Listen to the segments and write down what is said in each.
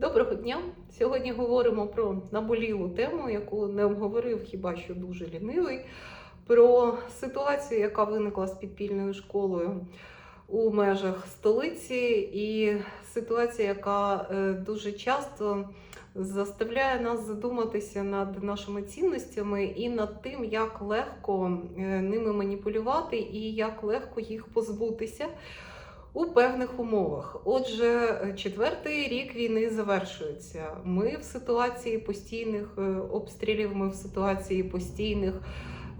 Доброго дня! Сьогодні говоримо про наболілу тему, яку не обговорив хіба що дуже лінивий, про ситуацію, яка виникла з підпільною школою у межах столиці, і ситуація, яка е, дуже часто заставляє нас задуматися над нашими цінностями і над тим, як легко е, ними маніпулювати і як легко їх позбутися у певних умовах. Отже, четвертий рік війни завершується. Ми в ситуації постійних е, обстрілів, ми в ситуації постійних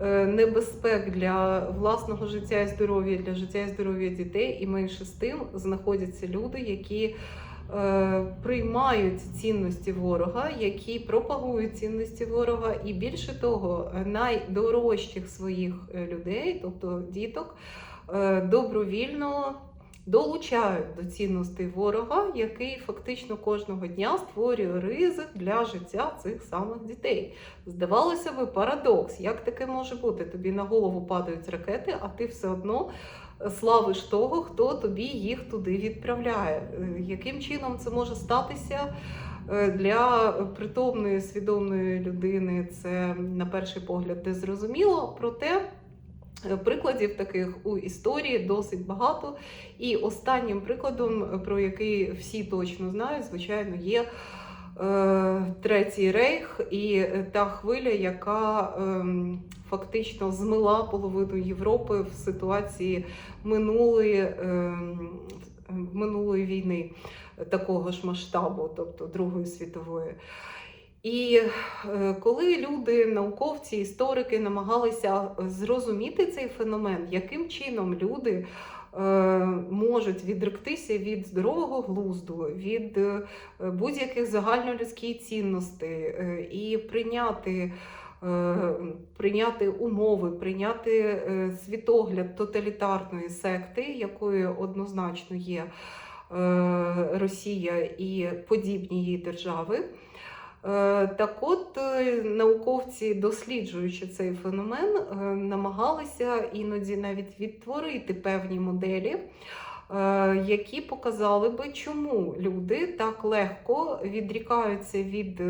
е, небезпек для власного життя і здоров'я, для життя і здоров'я дітей, і менше з тим знаходяться люди, які е, приймають цінності ворога, які пропагують цінності ворога, і більше того, найдорожчих своїх людей, тобто діток, добровільно долучають до цінностей ворога, який фактично кожного дня створює ризик для життя цих самих дітей. Здавалося би, парадокс. Як таке може бути? Тобі на голову падають ракети, а ти все одно славиш того, хто тобі їх туди відправляє. Е, Яким чином це може статися? Е, Для притомної свідомої людини це на перший погляд не зрозуміло. Проте е, прикладів таких у історії досить багато. І останнім прикладом, про який всі точно знають, звичайно, є е, Третій рейх і та хвиля, яка ем, фактично змила половину Європи в ситуації минулої, ем, минулої війни такого ж масштабу, тобто Другої світової. І е, коли люди, науковці, історики намагалися зрозуміти цей феномен, яким чином люди е, можуть відректися від здорового глузду, від е, будь-яких загальнолюдських цінностей е, і прийняти. е, Прийняти умови, прийняти е, світогляд тоталітарної секти, якою однозначно є е, Росія і подібні її держави. Е, Так от е, науковці, досліджуючи цей феномен, е, намагалися іноді навіть відтворити певні моделі, які показали би, чому люди так легко відрікаються від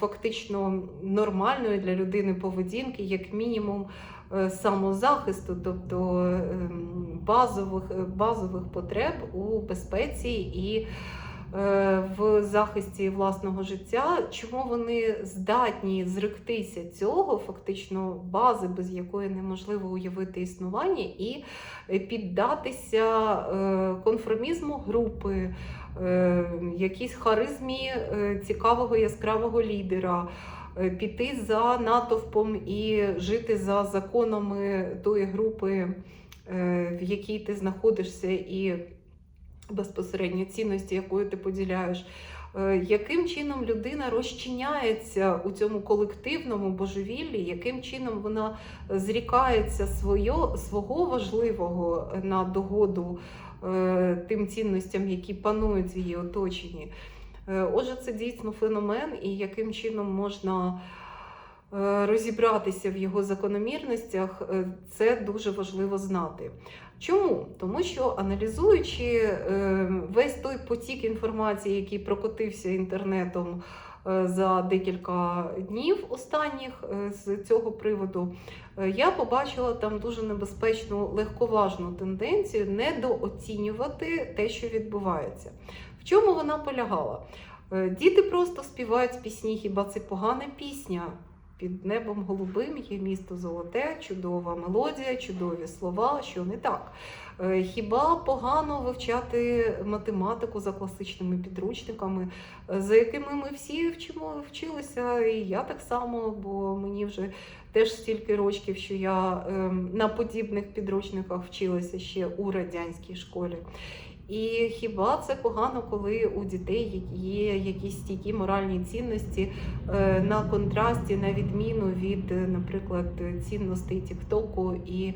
фактично нормальної для людини поведінки, як мінімум самозахисту, тобто ем, базових, базових потреб у безпеці і в захисті власного життя, чому вони здатні зректися цього, фактично бази, без якої неможливо уявити існування, і е, піддатися е, конформізму групи, е, якійсь харизмі е, цікавого яскравого лідера. е, Піти за натовпом і жити за законами тої групи, е, в якій ти знаходишся, і безпосередньо цінності, якою ти поділяєш. Е, Яким чином людина розчиняється у цьому колективному божевіллі, яким чином вона зрікається своє, свого важливого на догоду е, тим цінностям, які панують в її оточенні? Е, Отже, це дійсно феномен, і яким чином можна розібратися в його закономірностях, е, це дуже важливо знати. Чому? Тому що аналізуючи е, весь той потік інформації, який прокотився інтернетом е, за декілька днів останніх е, з цього приводу, е, я побачила там дуже небезпечну легковажну тенденцію недооцінювати те, що відбувається. В чому вона полягала? Е, Діти просто співають пісні, хіба це погана пісня? Під небом голубим є місто золоте, чудова мелодія, чудові слова, що не так. Е, Хіба погано вивчати математику за класичними підручниками, е, за якими ми всі вчимо вчилися, і я так само, бо мені вже теж стільки років, що я ем, на подібних підручниках вчилася ще у радянській школі. І хіба це погано, коли у дітей є якісь стійкі моральні цінності е, на контрасті, на відміну від, е, наприклад, цінностей Тіктоку і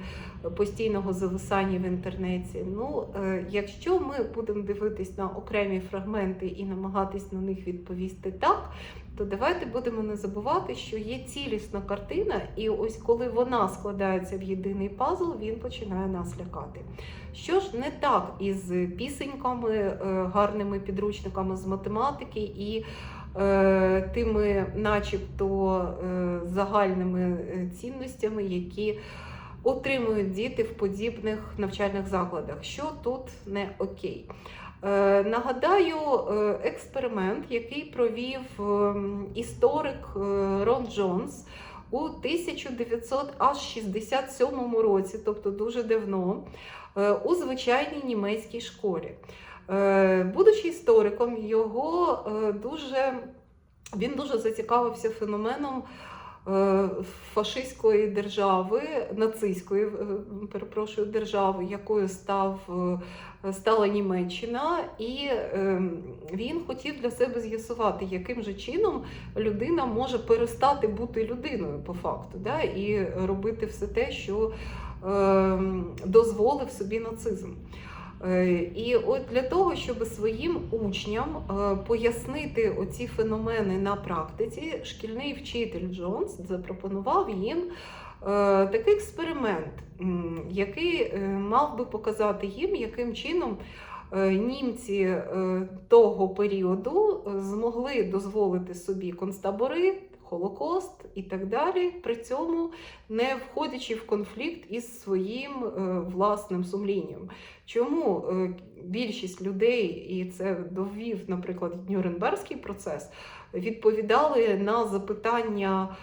постійного зависання в інтернеті? Ну, е, якщо ми будемо дивитись на окремі фрагменти і намагатись на них відповісти так, то давайте будемо не забувати, що є цілісна картина, і ось коли вона складається в єдиний пазл, він починає нас лякати. Що ж не так із пісеньками, е, гарними підручниками з математики і е, тими, начебто, е, загальними цінностями, які отримують діти в подібних навчальних закладах. Що тут не окей? Е, Нагадаю е, експеримент, який провів ем, історик е, Рон Джонс у 1967 році, тобто дуже давно, у звичайній німецькій школі. Будучи істориком, його дуже він дуже зацікавився феноменом фашистської держави, нацистської, е, перепрошую, держави, якою став, е, стала Німеччина, і е, він хотів для себе з'ясувати, яким же чином людина може перестати бути людиною по факту, да, і робити все те, що е, дозволив собі нацизм. Е, І от для того, щоб своїм учням е, пояснити оці феномени на практиці, шкільний вчитель Джонс запропонував їм е, такий експеримент, який мав би показати їм, яким чином німці того періоду змогли дозволити собі концтабори, Холокост і так далі, при цьому не входячи в конфлікт із своїм е, власним сумлінням. Чому е, більшість людей, і це довів, наприклад, Нюрнберзький процес, відповідали на запитання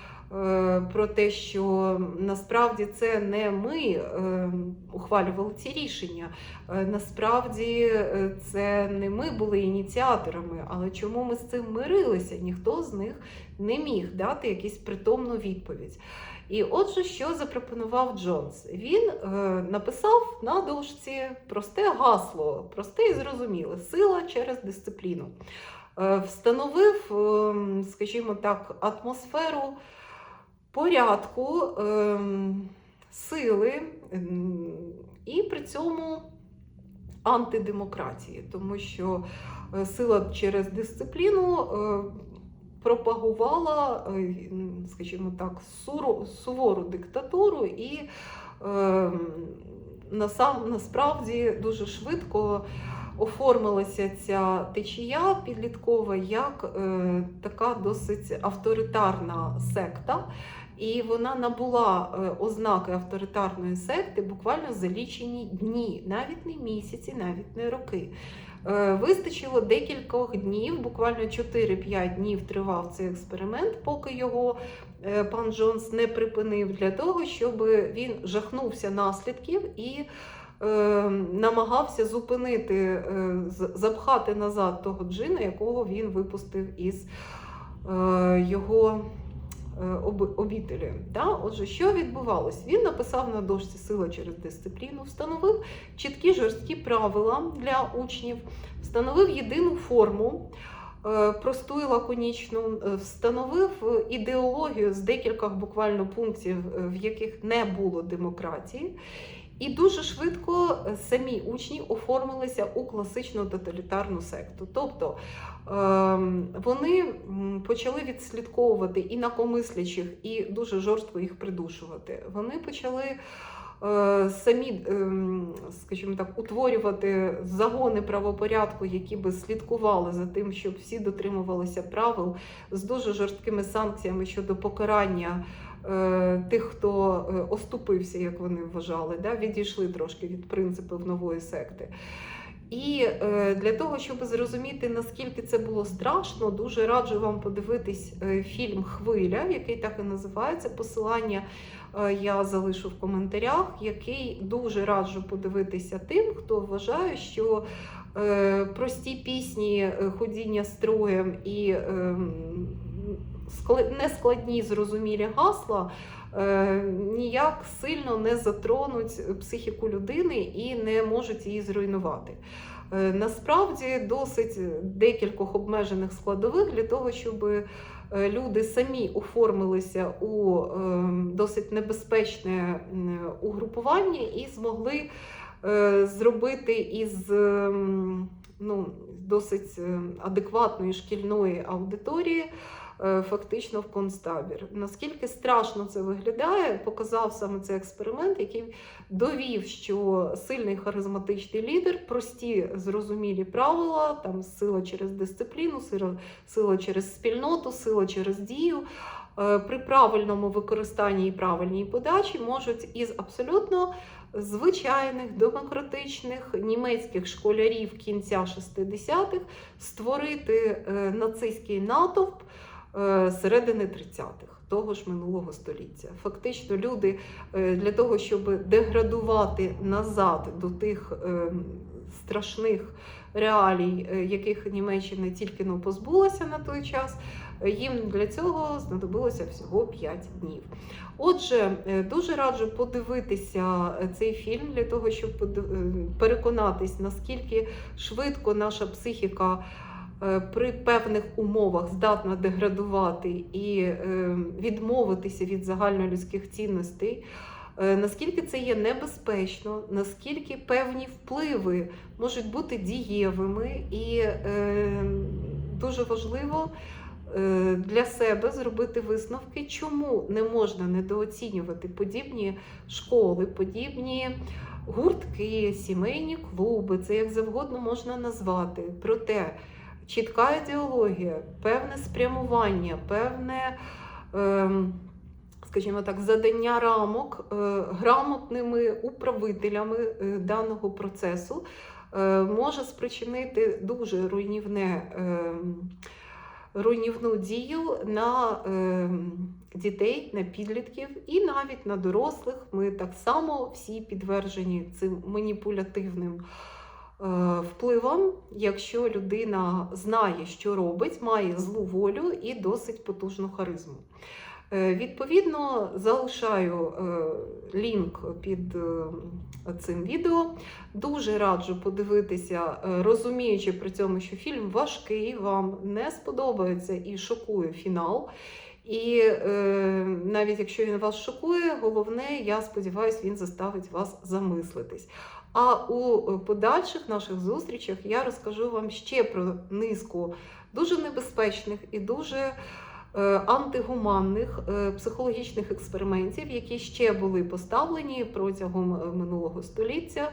про те, що насправді це не ми е, ухвалювали ці рішення, е, насправді е, це не ми були ініціаторами, але чому ми з цим мирилися? Ніхто з них не міг дати якусь притомну відповідь. І отже, що запропонував Джонс? Він е, написав на дошці просте гасло, просте і зрозуміле сила через дисципліну. Е, встановив, е, скажімо так, атмосферу порядку, е, сили і при цьому антидемократії, тому що е, сила через дисципліну. е, пропагувала, е, скажімо так, сувору диктатуру і е, насам, насправді дуже швидко оформилася ця течія підліткова як е, така досить авторитарна секта. І вона набула е, ознаки авторитарної секти буквально за лічені дні, навіть не місяці, навіть не роки. Е, Вистачило декількох днів, буквально 4-5 днів тривав цей експеримент, поки його е, пан Джонс не припинив для того, щоб він жахнувся наслідків і намагався зупинити, запхати назад того джина, якого він випустив із його обітелі. Да? Отже, що відбувалось? Він написав на дошці сила через дисципліну, встановив чіткі жорсткі правила для учнів, встановив єдину форму. е, Просту і лаконічну, е, встановив е, ідеологію з декількох буквально пунктів, е, в яких не було демократії, і дуже швидко е, самі учні оформилися у класичну тоталітарну секту. Тобто ем, вони почали відслідковувати інакомислячих і дуже жорстко їх придушувати. Вони почали е, самі, ем, скажімо так, утворювати загони правопорядку, які би слідкували за тим, щоб всі дотримувалися правил з дуже жорсткими санкціями щодо покарання. Е, Тих, хто е, оступився, як вони вважали, да, відійшли трошки від принципів нової секти. І е, для того, щоб зрозуміти, наскільки це було страшно, дуже раджу вам подивитись фільм Хвиля, який так і називається. Посилання я залишу в коментарях, який дуже раджу подивитися тим, хто вважає, що прості пісні ходіння строєм і е, скла- нескладні зрозумілі гасла. е, Ніяк сильно не затронуть психіку людини і не можуть її зруйнувати. Е, Насправді досить декількох обмежених складових для того, щоб е, люди самі оформилися у досить небезпечне угрупування і змогли зробити із ем, ну, досить е, адекватної шкільної аудиторії. Е, Фактично в концтабір. Наскільки страшно це виглядає, показав саме цей експеримент, який довів, що сильний харизматичний лідер, прості зрозумілі правила, там сила через дисципліну, сила, через спільноту, сила через дію. е, При правильному використанні і правильній подачі можуть із абсолютно звичайних демократичних німецьких школярів кінця 60-х створити е, нацистський натовп середини 30-х. Того ж минулого століття. Фактично, люди е, для того, щоб деградувати назад до тих е, страшних реалій, е, яких Німеччина тільки но позбулася на той час, е, їм для цього знадобилося всього 5 днів. Отже, е, дуже раджу подивитися е, цей фільм для того, щоб е, переконатись, наскільки швидко наша психіка е, при певних умовах здатна деградувати і е, відмовитися від загальнолюдських цінностей. Е, Наскільки це є небезпечно, наскільки певні впливи можуть бути дієвими, і е, дуже важливо е, для себе зробити висновки, чому не можна недооцінювати подібні школи, подібні гуртки, сімейні клуби, це як завгодно можна назвати. Проте чітка ідеологія, певне спрямування, певне. ем, Скажімо так, задання рамок е, грамотними управителями е, даного процесу е, може спричинити дуже руйнівне, е, руйнівну дію на е, дітей, на підлітків і навіть на дорослих. Ми так само всі підтверджені цим маніпулятивним впливом, якщо людина знає, що робить, має злу волю і досить потужну харизму. Е, Відповідно, залишаю е, лінк під е, цим відео. Дуже раджу подивитися, е, розуміючи при цьому, що фільм важкий, вам не сподобається і шокує фінал. І е, навіть якщо він вас шокує, головне, я сподіваюся, він заставить вас замислитись. А у подальших наших зустрічах я розкажу вам ще про низку дуже небезпечних і дуже е, антигуманних е, психологічних експериментів, які ще були поставлені протягом е, минулого століття.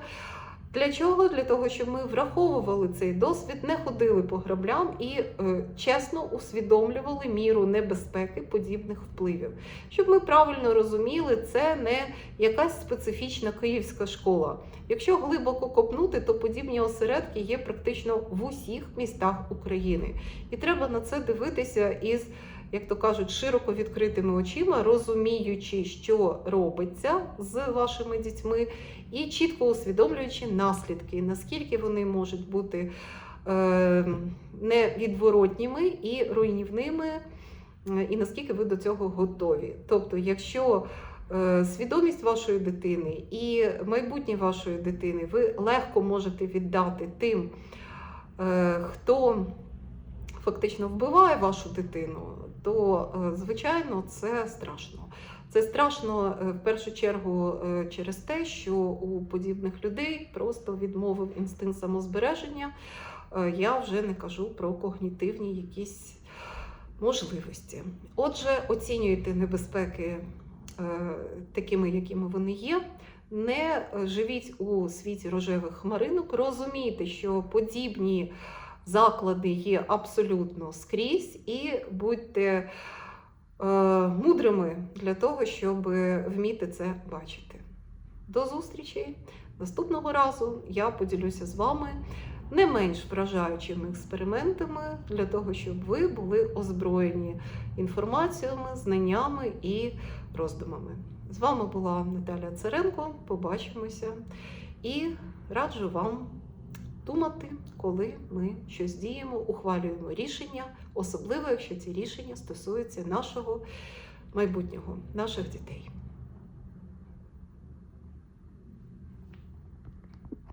Для чого? Для того, щоб ми враховували цей досвід, не ходили по граблям і е, чесно усвідомлювали міру небезпеки подібних впливів. Щоб ми правильно розуміли, це не якась специфічна київська школа. Якщо глибоко копнути, то подібні осередки є практично в усіх містах України. І треба на це дивитися із, як то кажуть, широко відкритими очима, розуміючи, що робиться з вашими дітьми, і чітко усвідомлюючи наслідки, наскільки вони можуть бути е, невідворотніми і руйнівними, і наскільки ви до цього готові. Тобто, якщо е, свідомість вашої дитини і майбутнє вашої дитини ви легко можете віддати тим, е, хто фактично вбиває вашу дитину, то, е, звичайно, це страшно. Це страшно е, в першу чергу е, через те, що у подібних людей просто відмовив інстинкт самозбереження. Я вже не кажу про когнітивні якісь можливості. Отже, оцінюйте небезпеки такими, якими вони є. Не живіть у світі рожевих хмаринок, розумійте, що подібні заклади є абсолютно скрізь, і будьте е, мудрими для того, щоб вміти це бачити. До зустрічі! Наступного разу я поділюся з вами не менш вражаючими експериментами для того, щоб ви були озброєні інформаціями, знаннями і роздумами. З вами була Наталя Царенко. Побачимося і раджу вам думати, коли ми щось діємо, ухвалюємо рішення, особливо якщо ці рішення стосуються нашого майбутнього, наших дітей.